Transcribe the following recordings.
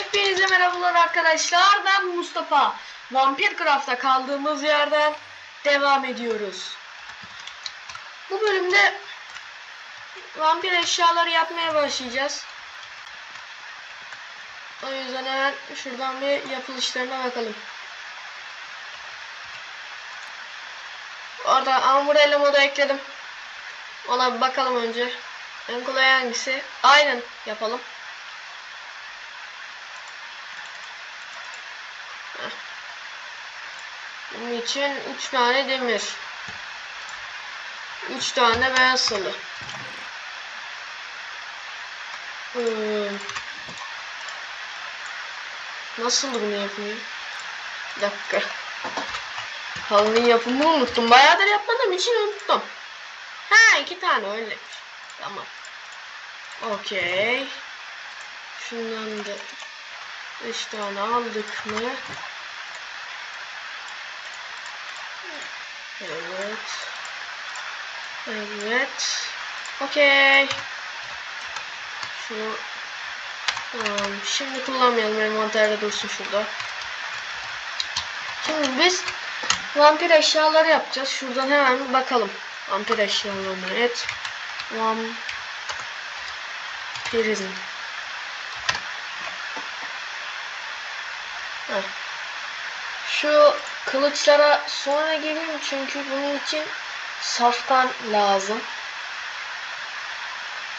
Hepinize merhabalar arkadaşlar. Ben Mustafa. Vampir Craft'ta kaldığımız yerden devam ediyoruz. Bu bölümde vampir eşyaları yapmaya başlayacağız. O yüzden hemen şuradan bir yapılışlarına bakalım. Orada Umbrella modu ekledim. Ona bir bakalım önce. En kolay hangisi? Aynen yapalım. Bunun için 3 tane demir. 3 tane beyaz salı. Hmm. Nasıl bunu yapayım? Bir dakika. Halının yapımını unuttum. Bayağıdır yapmadığım için unuttum. Ha iki tane öyle. Tamam. Okey. Şundan da üç tane aldık mı? Evet. Evet. Okey. Şunu Tamam. Şimdi kullanmayalım. Envanterde dursun şurada. Şimdi biz vampir eşyaları yapacağız. Şuradan hemen bakalım. Vampir eşyalarına. Evet. Vampirizm. Heh. Şu kılıçlara sonra geleyim çünkü bunun için saftan lazım.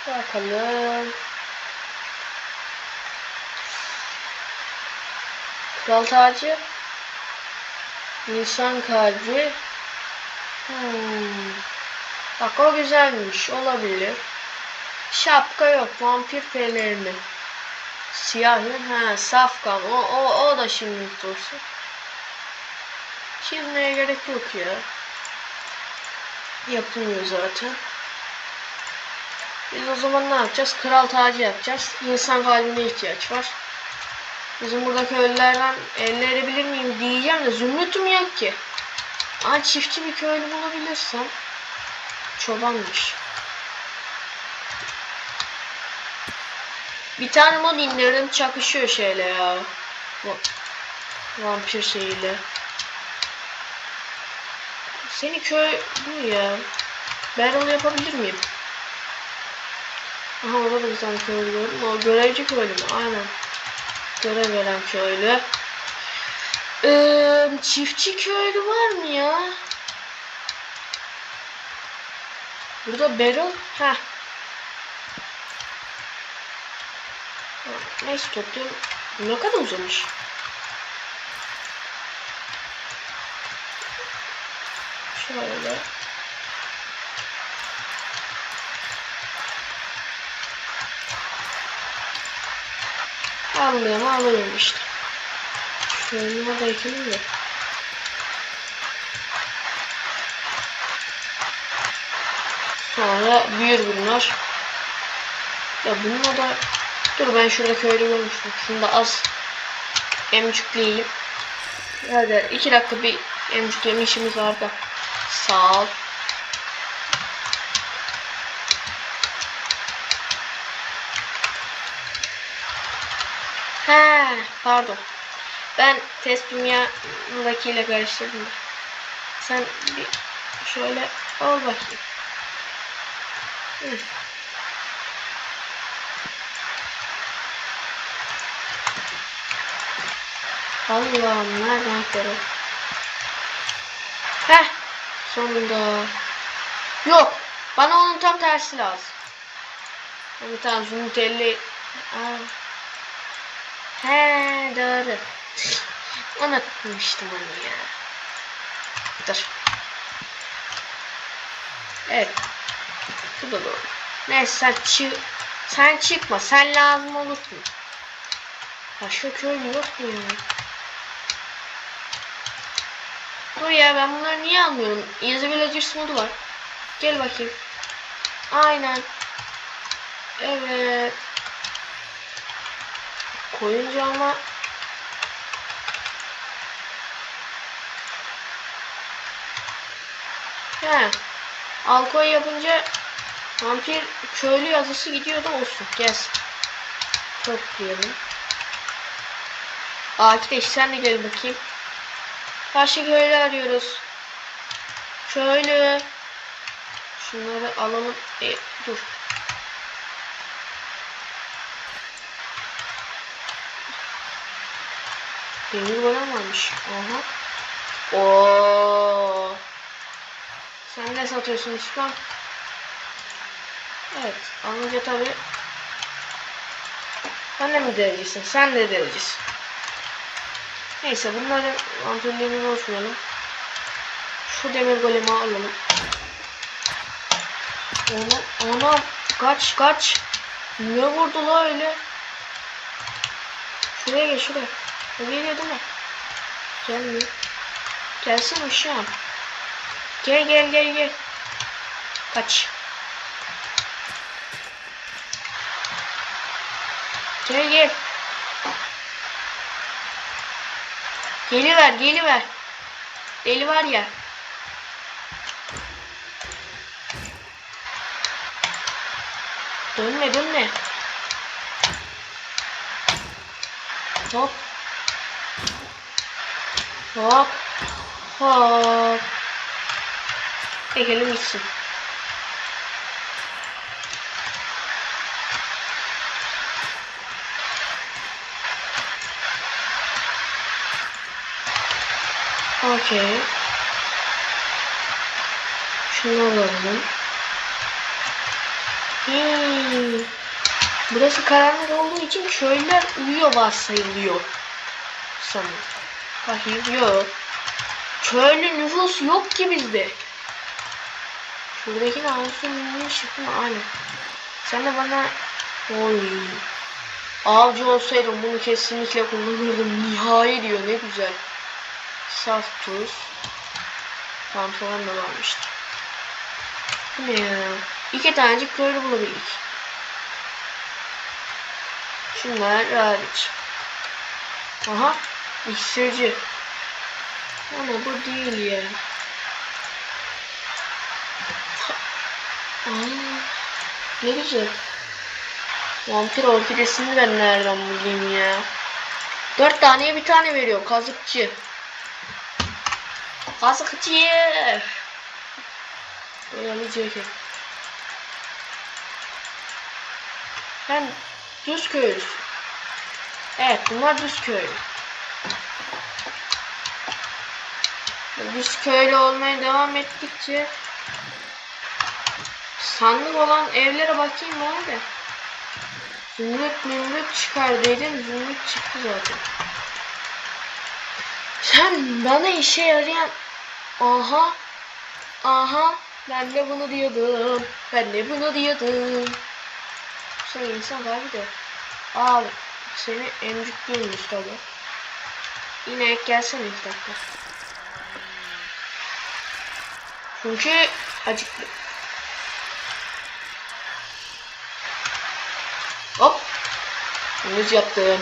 Bakalım. Kral tacı. Nisan kalbi. Hmm. Bak o güzelmiş. Olabilir. Şapka yok. Vampir pelerini. Siyah mı? Ha, safkan. O, o, o da şimdi dursun. Çizmeye gerek yok ya. Yapılmıyor zaten. Biz o zaman ne yapacağız? Kral tacı yapacağız. İnsan kalbine ihtiyaç var. Bizim burada köylülerden elde edebilir miyim diyeceğim de zümrütüm yok ki. Ama çiftçi bir köylü bulabilirsem çobanmış. Bir tane mod indirdim çakışıyor şeyle ya. Vampir şeyiyle. Seni köy bu ya. Barrel yapabilir miyim? Aha orada da bir tane köylü gördüm. O görevci köylü mü? Aynen. Görev veren köylü. Ee, çiftçi köylü var mı ya? Burada barrel. Heh. Neyse topluyorum. Ne kadar uzamış. Şöyle. Anlıyorum alıyorum işte. Şöyle da ekelim de. Sonra büyür bunlar. Ya bununla da dur ben şurada köylü görmüştüm. Şunu da az emcükleyeyim. Hadi iki dakika bir emcükleme işimiz var da. Sağ ol. He, pardon. Ben test dünyadakiyle karıştırdım. Sen bir şöyle ol bakayım. Hı. Allah'ım nereden görüyorum? Heh, sonunda. Yok, bana onun tam tersi lazım. Bir tane. Aa. He doğru. Unutmuştum onu ya. Dur. Evet. Bu da doğru. Neyse sen çık. Sen çıkma. Sen lazım olursun. Başka köy yok mu ya? Dur ya ben bunları niye almıyorum? Villagers modu var. Gel bakayım. Aynen. Evet. Koyunca ama He. Alkoy yapınca vampir köylü yazısı gidiyor da olsun. Gez. Toplayalım. Akideş sen de gel bakayım. Karşı köylü arıyoruz. Köylü. Şunları alalım. E, dur. Demir golem varmış. Aha. Oo. Sen ne satıyorsun Üskan? Evet. Alınca tabi. Sen de mi dericisin? Sen de dericisin. Neyse bunların ampullerini bozmayalım. Şu demir golemi alalım. Ona, ona kaç kaç. Ne vurdu la öyle? Şuraya gel şuraya. Geliyor değil mi? Gelmiyor. Gelsin aşağı. Gel gel gel gel. Kaç. Gel gel. Geliver geliver. Deli var ya. Dönme dönme. Hop. Hop. Hop. Çekelim gitsin. Okey. Şunu alalım. Hmm. Burası karanlık olduğu için köylüler uyuyor varsayılıyor. Sanırım. Bakayım yok. Köylü nüfus yok ki bizde. Şuradaki namusun çıktı mı? Aynen. Sen de bana oy. Avcı olsaydım bunu kesinlikle kullanırdım. Nihai diyor ne güzel. Saf tuz. Pantolon da varmıştı. Bu ne ya? İki tanecik köylü bulabildik. Şunlar hariç. Aha. İksirci. Ama bu değil ya. Aa, ne güzel. Vampir orkidesini ben nereden bulayım ya? Dört taneye bir tane veriyor. Kazıkçı. Kazıkçı. Böyle ceket. Ben düz köylüsü. Evet bunlar düz köylü. Düz köylü olmaya devam ettikçe sandık olan evlere bakayım var da. Zümrüt mümrüt çıkar dedim. Zümrüt çıktı zaten. Sen bana işe yarayan... Aha. Aha. Ben de bunu diyordum. Ben de bunu diyordum. Sen insan abi de. Abi. Seni emcikliyormuş tabi. Yine gelsene iki dakika. Çünkü acıktı. Hop. Gündüz yaptım.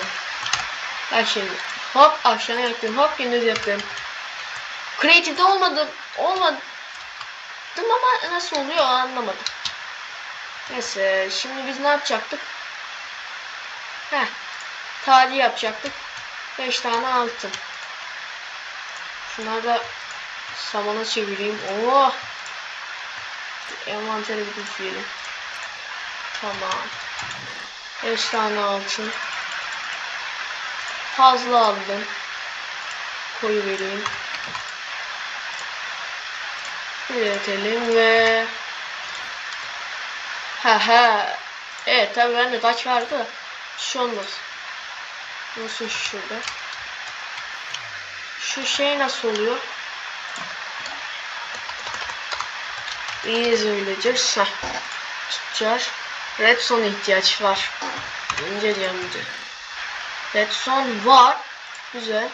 Bak şimdi. Hop akşam yaptım. Hop gündüz yaptım. Creative'de olmadım. Olmadım ama nasıl oluyor anlamadım. Neyse şimdi biz ne yapacaktık? Heh. Tali yapacaktık. 5 tane altın. Şunları da samana çevireyim. Oh. Envantere bir düzleyelim. Tamam. 5 tane altın. Fazla aldım. Koyu vereyim. Üretelim ve ha ha. Evet tabi bende kaç vardı. Şu olmaz. Nasıl şurada? Şu şey nasıl oluyor? İyi söyleyeceğiz Heh. tutacağız. Redstone ihtiyaç var. İnceleyeceğim ince redstone var. Güzel.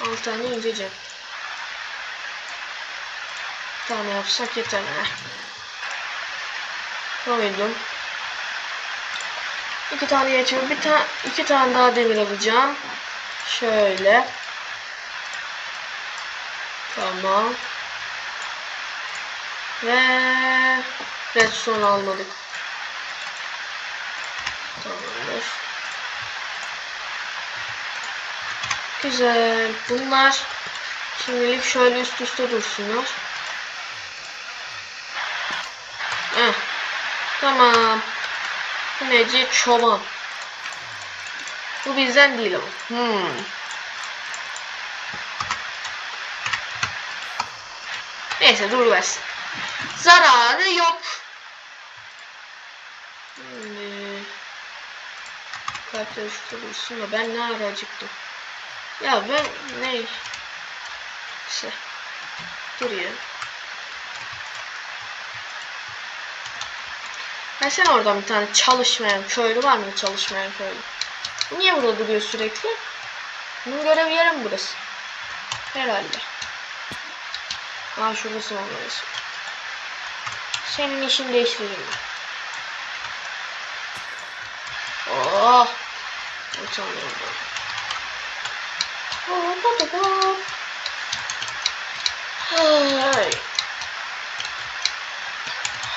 6 tane inceleyeceğim tane yapsak yeter. Koydum. İki tane geçiyor. Bir tane iki tane daha demir alacağım. Şöyle. Tamam. Ve redstone almadık. Tamamdır. Güzel. Bunlar şimdilik şöyle üst üste dursunlar. Heh. Tamam. Bu neci? Çoban. Bu bizden değil ama. Hmm. Neyse dur versin. Zararı yok. Kalpler üstte dursun da ben ne ara acıktım. Ya ben ne? İşte. Duruyor. Versene oradan bir tane çalışmayan köylü var mı çalışmayan köylü? Niye burada duruyor sürekli? Bunun görev yeri mi burası? Herhalde. Aa şuradasın olmalısın. Senin işini değiştireyim ben. Oh! Utanıyorum. Hay.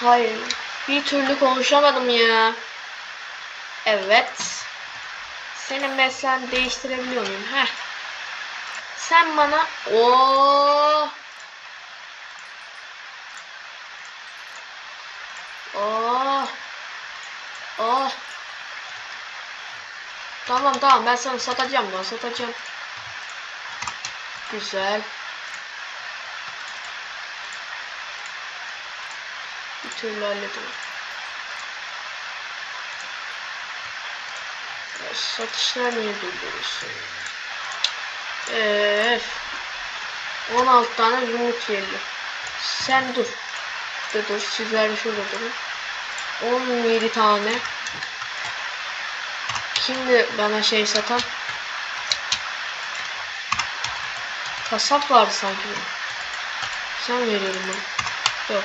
Hayır. Bir türlü konuşamadım ya. Evet. Senin mesleğini değiştirebiliyor muyum? Heh. Sen bana o Oh. Oh. Tamam tamam ben sana satacağım ben satacağım. Güzel. Türlü halledim. Ya satışlar niye durduruyorsun? Eee. 16 tane zümrüt yerli. Sen dur. Dur dur sizler de şurada durun. 17 tane. Kimdi bana şey satan? Kasap vardı sanki. Sen veriyorum bunu. Yok.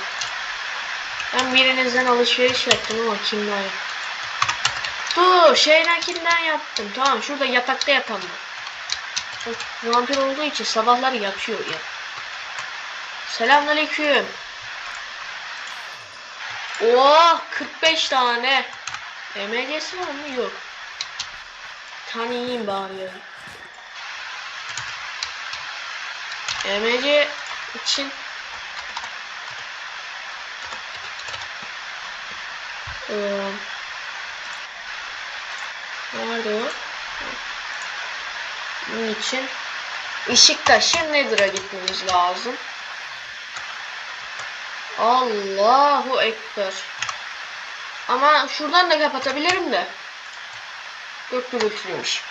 Ben birinizden alışveriş yaptım ama kimden yaptım? Dur şeyden kimden yaptım? Tamam şurada yatakta yatan mı? Vampir olduğu için sabahlar yatıyor ya. Selamünaleyküm. Oh 45 tane. MC'si var mı? Yok. Tane yiyeyim bari. MC için ee, Nerede o? Bunun için Işıktaşı Nether'a gitmemiz lazım. Allahu Ekber. Ama şuradan da kapatabilirim de. Gök gürültülüymüş.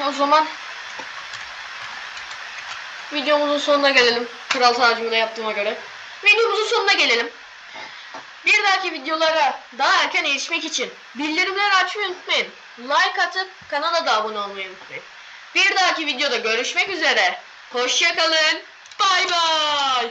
o zaman videomuzun sonuna gelelim. Kral tacımı da yaptığıma göre. Videomuzun sonuna gelelim. Bir dahaki videolara daha erken erişmek için bildirimleri açmayı unutmayın. Like atıp kanala da abone olmayı unutmayın. Bir dahaki videoda görüşmek üzere. Hoşçakalın. Bay bay.